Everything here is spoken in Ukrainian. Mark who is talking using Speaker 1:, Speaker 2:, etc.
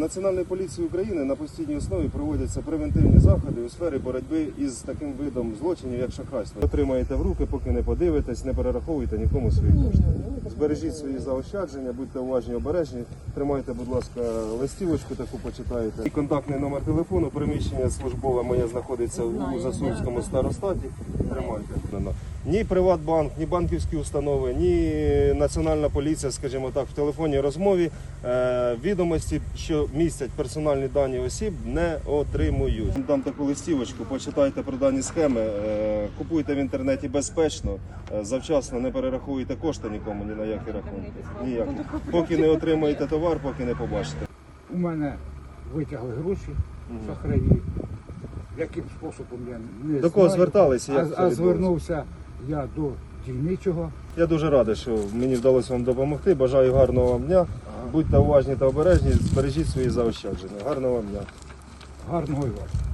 Speaker 1: Національної поліції України на постійній основі проводяться превентивні заходи у сфері боротьби із таким видом злочинів, як шахрайство. Отримаєте в руки, поки не подивитесь, не перераховуйте нікому свої кошти. Збережіть свої заощадження, будьте уважні, обережні. Тримайте, будь ласка, листівочку таку почитаєте. І контактний номер телефону, приміщення службове моє знаходиться у Засульському старостаті. Тримайте. Ні Приватбанк, ні банківські установи, ні Національна поліція, скажімо так, в телефонній розмові е, відомості, що містять персональні дані осіб, не отримують. Дам таку листівочку, почитайте про дані схеми, е, купуйте в інтернеті безпечно, е, завчасно не перерахуйте кошти нікому ні на які рахунки. Ніякі. Поки не отримаєте товар, поки не побачите.
Speaker 2: У мене витягли гроші шахраї. Яким способом я не
Speaker 1: До кого
Speaker 2: знаю.
Speaker 1: зверталися, як
Speaker 2: А, а звернувся я до дільничого.
Speaker 1: Я дуже радий, що мені вдалося вам допомогти. Бажаю гарного вам дня. Будьте уважні та обережні, збережіть свої заощадження. Гарного вам дня.
Speaker 2: Гарного і вас.